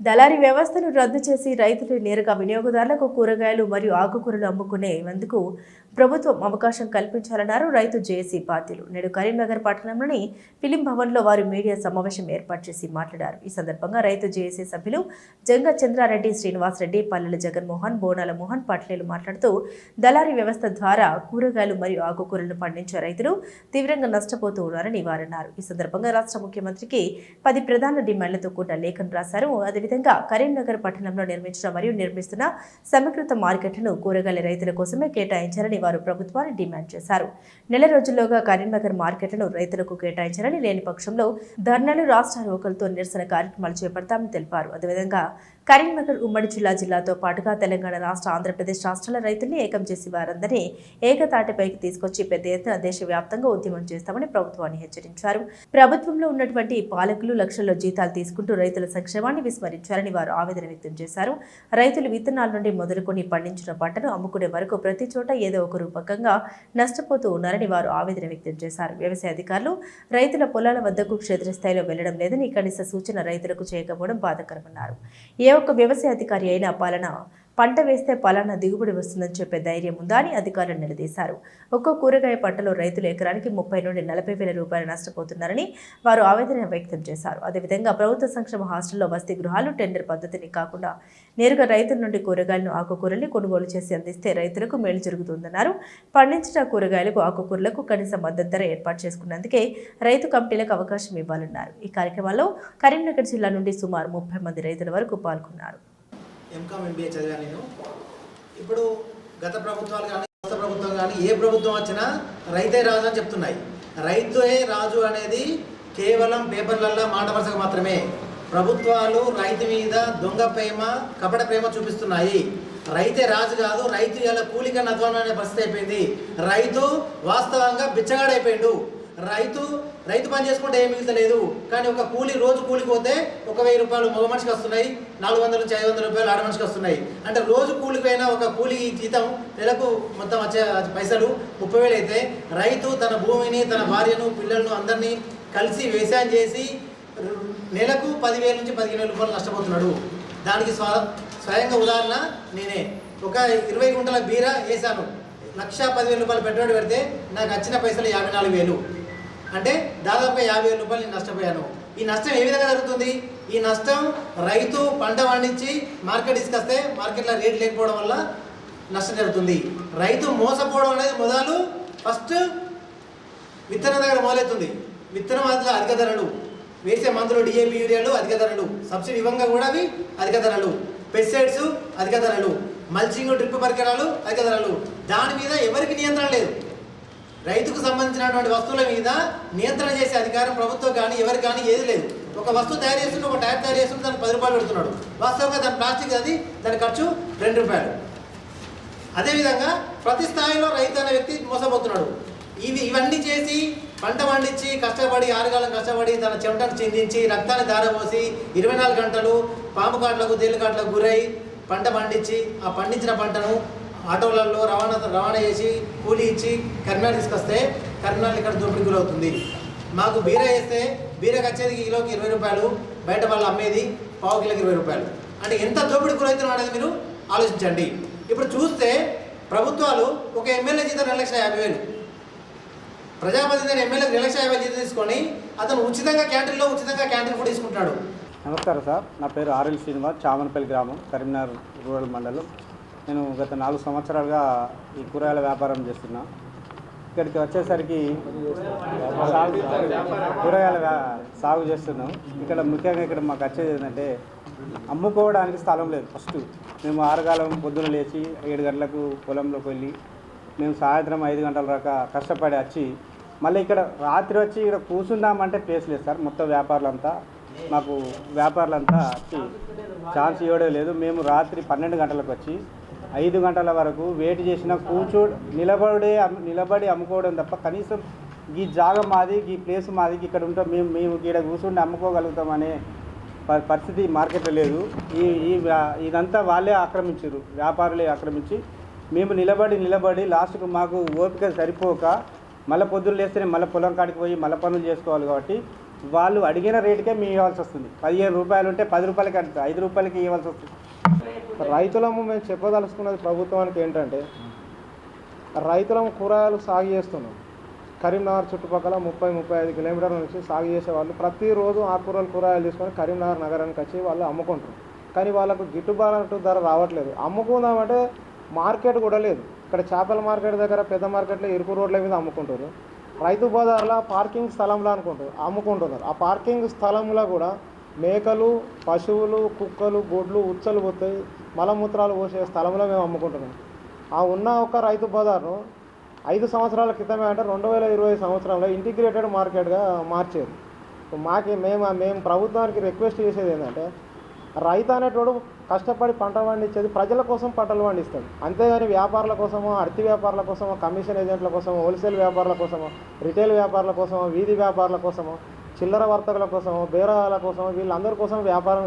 దళారీ వ్యవస్థను రద్దు చేసి రైతులు నేరుగా వినియోగదారులకు కూరగాయలు మరియు ఆకుకూరలు అమ్ముకునేందుకు ప్రభుత్వం అవకాశం కల్పించాలన్నారు రైతు జేఏసీ బాధ్యులు. నేడు కరీంనగర్ పట్టణంలోని ఫిలిం భవన్లో వారు మీడియా సమావేశం ఏర్పాటు చేసి మాట్లాడారు. ఈ సందర్భంగా రైతు జేఏసీ సభ్యులు జంగ చంద్రారెడ్డి శ్రీనివాస్ రెడ్డి పల్లెల జగన్మోహన్ బోనాల మోహన్ పట్లేలు మాట్లాడుతూ దళారీ వ్యవస్థ ద్వారా కూరగాయలు మరియు ఆకుకూరలను పండించే రైతులు తీవ్రంగా నష్టపోతూ ఉన్నారని వారన్నారు. ఈ సందర్భంగా రాష్ట్ర ముఖ్యమంత్రికి పది ప్రధాన డిమాండ్లతో కూడిన లేఖను రాశారు. అదేవిధంగా కరీంనగర్ పట్టణంలో నిర్మించిన మరియు నిర్మిస్తున్న సమీకృత మార్కెట్లను కూరగాయల రైతుల కోసమే కేటాయించాలని వారు ప్రభుత్వాన్ని డిమాండ్ చేశారు. నెల రోజుల్లోగా కరీంనగర్ మార్కెట్లను రైతులకు కేటాయించాలని లేని పక్షంలో ధర్నాలు రాష్ట్ర రోకలతో నిరసన కార్యక్రమాలు చేపడతామని తెలిపారు. అదేవిధంగా కరీంనగర్ ఉమ్మడి జిల్లా జిల్లాతో పాటుగా తెలంగాణ రాష్ట్ర ఆంధ్రప్రదేశ్ రాష్ట్రాల రైతుల్ని ఏకం చేసి వారందరినీ ఏకతాటిపైకి తీసుకొచ్చి పెద్ద ఎత్తున దేశవ్యాప్తంగా ఉద్యమం చేస్తామని ప్రభుత్వాన్ని హెచ్చరించారు. ప్రభుత్వంలో ఉన్నటువంటి పాలకులు లక్షల్లో జీతాలు తీసుకుంటూ రైతుల సంక్షేమాన్ని విస్మరించారని వారు ఆవేదన వ్యక్తం చేశారు. రైతులు విత్తనాల నుండి మొదలుకొని పండించిన పంటను అమ్ముకునే వరకు ప్రతి చోట ఏదో ఒక రూపకంగా నష్టపోతూ ఉన్నారని వారు ఆవేదన వ్యక్తం చేశారు. వ్యవసాయ అధికారులు రైతుల పొలాల వద్దకు క్షేత్రస్థాయిలో వెళ్ళడం లేదని కనీస సూచన రైతులకు చేయకపోవడం బాధకరమన్నారు. ఏ ఒక్క వ్యవసాయ అధికారి అయినా పాలన పంట వేస్తే పలానా దిగుబడి వస్తుందని చెప్పే ధైర్యం ఉందా అని అధికారులు నిలదీశారు. ఒక్కో కూరగాయ పంటలో రైతులు ఎకరానికి ముప్పై నుండి నలభై వేల రూపాయలు నష్టపోతున్నారని వారు ఆవేదన వ్యక్తం చేశారు. అదేవిధంగా ప్రభుత్వ సంక్షేమ హాస్టల్లో వసతి గృహాలు టెండర్ పద్ధతిని కాకుండా నేరుగా రైతుల నుండి కూరగాయలను ఆకుకూరల్ని కొనుగోలు చేసి అందిస్తే రైతులకు మేలు జరుగుతుందన్నారు. పండించిన కూరగాయలకు ఆకుకూరలకు కనీస మద్దతు ధర ఏర్పాటు చేసుకున్నందుకే రైతు కమిటీలకు అవకాశం ఇవ్వాలన్నారు. ఈ కార్యక్రమంలో కరీంనగర్ జిల్లా నుండి సుమారు ముప్పై మంది రైతుల వరకు పాల్గొన్నారు. ఎంకామ్ ఎంబీఏ చదివాను నేను. ఇప్పుడు గత ప్రభుత్వాలు కానీ కొత్త ప్రభుత్వం కానీ ఏ ప్రభుత్వం వచ్చినా రైతే రాజు అని చెప్తున్నాయి. రైతే రాజు అనేది కేవలం పేపర్లల్లో మాట వరుసగా మాత్రమే. ప్రభుత్వాలు రైతు మీద దొంగ ప్రేమ కపట ప్రేమ చూపిస్తున్నాయి. రైతే రాజు కాదు రైతు ఇలా కూలిక అధ్వానం అనే పరిస్థితి అయిపోయింది. రైతు వాస్తవంగా బిచ్చగాడైపోయిండు. రైతు రైతు పని చేసుకుంటే ఏం మిగతలేదు కానీ ఒక కూలి రోజు కూలిపోతే ఒక వెయ్యి రూపాయలు మగ మనిషికి వస్తున్నాయి నాలుగు వందల నుంచి ఐదు వందల రూపాయలు ఆడ మనిషికి వస్తున్నాయి. అంటే రోజు కూలికి ఒక కూలి జీతం నెలకు మొత్తం వచ్చే పైసలు ముప్పై వేలు అయితే రైతు తన భూమిని తన భార్యను పిల్లలను అందరినీ కలిసి వ్యవసాయం చేసి నెలకు పదివేల నుంచి పదిహేను వేల రూపాయలు నష్టపోతున్నాడు. దానికి స్వ స్వయంగా ఉదాహరణ నేనే. ఒక ఇరవై గుంటల బీర వేసాను లక్ష పదివేల రూపాయలు పెట్టుబడి పెడితే నాకు వచ్చిన పైసలు యాభై నాలుగు వేలు. అంటే దాదాపు యాభై వేల రూపాయలు నష్టపోయాను. ఈ నష్టం ఏ విధంగా జరుగుతుంది? ఈ నష్టం రైతు పంట పండించి మార్కెట్ తీసుకొస్తే మార్కెట్లో రేట్ లేకపోవడం వల్ల నష్టం జరుగుతుంది. రైతు మోసపోవడం అనేది మొదలు ఫస్ట్ విత్తనం దగ్గర మొదలవుతుంది. విత్తనం అందులో అధిక ధరలు. వేసే మందులు డిఏపి యూరియాలు అధిక ధరలు. సబ్సిడీ ఇవ్వంగా కూడా అవి అధిక ధరలు. పెస్టిసైడ్స్ అధిక ధరలు. మల్చింగ్ డ్రిప్ పరికరాలు అధిక ధరలు. దాని మీద ఎవరికి నియంత్రణ లేదు. రైతుకు సంబంధించినటువంటి వస్తువుల మీద నియంత్రణ చేసే అధికారం ప్రభుత్వం కానీ ఎవరికి కానీ ఏది లేదు. ఒక వస్తువు తయారు చేస్తుంటే ఒక టైర్ తయారు చేస్తుంటే దానికి పది రూపాయలు పెడుతున్నాడు. వాస్తవంగా దాని ప్లాస్టిక్ అది దాని ఖర్చు రెండు రూపాయలు. అదేవిధంగా ప్రతి స్థాయిలో రైతు అనే వ్యక్తి మోసపోతున్నాడు. ఇవి ఇవన్నీ చేసి పంట పండించి కష్టపడి ఆరుగాలం కష్టపడి తన చెమటను చిందించి రక్తాన్ని దారపోసి ఇరవై నాలుగు గంటలు పాము కాట్లకు తేలికాట్లకు గురై పంట పండించి ఆ పండించిన పంటను ఆటోలలో రవాణా రవాణా చేసి కూలీ ఇచ్చి కరీంనగర్ తీసుకొస్తే కరీంనగర్ ఇక్కడ దోపిడీ గురవుతుంది. మాకు బీర వేస్తే బీరకు వచ్చేది కిలోకి ఇరవై రూపాయలు బయట వాళ్ళు అమ్మేది పావు కిలోకి ఇరవై రూపాయలు. అంటే ఎంత దోపిడీ గురవుతున్నాం అనేది మీరు ఆలోచించండి. ఇప్పుడు చూస్తే ప్రభుత్వాలు ఒక ఎమ్మెల్యే జీతం రెండు లక్షల యాభై వేలు. ప్రజాప్రతినిధి ఎమ్మెల్యే రెండు లక్షల యాభై జీతం తీసుకొని అతను ఉచితంగా క్యాంటీన్లో ఉచితంగా క్యాంటీన్ ఫుడ్ తీసుకుంటాడు నమస్కారం సార్. నా పేరు ఆర్ఎల్ శ్రీనివాస్ చామనపల్లి గ్రామం కరీంనగర్ రూరల్ మండలం నేను గత నాలుగు సంవత్సరాలుగా ఈ కూరగాయల వ్యాపారం చేస్తున్నా. ఇక్కడికి వచ్చేసరికి సాగు కూరగాయల వ్యా- సాగు చేస్తున్నాం. ఇక్కడ ముఖ్యంగా ఇక్కడ మాకు వచ్చేది ఏంటంటే అమ్ముకోవడానికి స్థలం లేదు. ఫస్ట్ మేము ఆరుగాలం పొద్దున లేచి ఏడు గంటలకు పొలంలోకి వెళ్ళి మేము సాయంత్రం ఐదు గంటల దాకా కష్టపడి వచ్చి మళ్ళీ ఇక్కడ రాత్రి వచ్చి ఇక్కడ కూర్చుందామంటే ప్లేస్ లేదు సార్. మొత్తం వ్యాపారులంతా మాకు వ్యాపారులంతా వచ్చి ఛాన్స్ ఇవ్వడం లేదు. మేము రాత్రి పన్నెండు గంటలకు వచ్చి ఐదు గంటల వరకు వెయిట్ చేసిన కూర్చో నిలబడే నిలబడి అమ్ముకోవడం తప్ప కనీసం ఈ జాగ మాది ఈ ప్లేస్ మాది ఇక్కడ ఉంటాం మేము మేము ఇక్కడ కూర్చుండి అమ్ముకోగలుగుతామనే ప- పరిస్థితి మార్కెట్లో లేదు. ఈ ఈ ఇదంతా వాళ్ళే ఆక్రమించారు వ్యాపారులే ఆక్రమించి. మేము నిలబడి నిలబడి లాస్ట్కు మాకు ఓపిక సరిపోక మళ్ళీ పొద్దున్న లేస్తేనే మళ్ళీ పొలం కాడికి పోయి మళ్ళీ పనులు చేసుకోవాలి కాబట్టి వాళ్ళు అడిగిన రేటుకే మేము ఇవ్వాల్సి వస్తుంది. పదిహేను రూపాయలు ఉంటే పది రూపాయలకి అంటే ఐదు రూపాయలకి ఇవ్వాల్సి వస్తుంది. రైతులము మేము చెప్పదలుచుకున్నది ప్రభుత్వానికి ఏంటంటే రైతులము కూరగాయలు సాగు చేస్తున్నాం. కరీంనగర్ చుట్టుపక్కల ముప్పై ముప్పై ఐదు కిలోమీటర్ల నుంచి సాగు చేసే వాళ్ళు ప్రతిరోజు ఆకుకూరలు కూరగాయలు తీసుకొని కరీంనగర్ నగరానికి వచ్చి వాళ్ళు అమ్ముకుంటారు. కానీ వాళ్ళకు గిట్టుబాటు ధర రావట్లేదు. అమ్ముకుందామంటే మార్కెట్ కూడా లేదు. ఇక్కడ చేపల మార్కెట్ దగ్గర పెద్ద మార్కెట్లో ఇరుకు రోడ్ల మీద అమ్ముకుంటారు. రైతు బజార్లో పార్కింగ్ స్థలంలో అనుకుంటారు అమ్ముకుంటున్నారు. ఆ పార్కింగ్ స్థలంలో కూడా మేకలు పశువులు కుక్కలు గొడ్లు ఉచ్చలు పోతాయి. మలమూత్రాలు పోసే స్థలంలో మేము అమ్ముకుంటున్నాం. ఆ ఉన్న ఒక రైతు బజార్ను ఐదు సంవత్సరాల క్రితమే అంటే రెండు వేల ఇరవై సంవత్సరంలో ఇంటిగ్రేటెడ్ మార్కెట్గా మార్చేది మాకి మేము మేము ప్రభుత్వానికి రిక్వెస్ట్ చేసేది ఏంటంటే రైతు అనేటోడు కష్టపడి పంట పండించేది ప్రజల కోసం పంటలు పండిస్తాడు. అంతేగాని వ్యాపారుల కోసమో అర్థి వ్యాపారుల కోసమో కమిషన్ ఏజెంట్ల కోసమో హోల్సేల్ వ్యాపారుల కోసమో రిటైల్ వ్యాపారుల కోసమో వీధి వ్యాపారుల కోసమో చిల్లర వర్తకుల కోసమో బేరాల కోసమో వీళ్ళందరి కోసం వ్యాపారం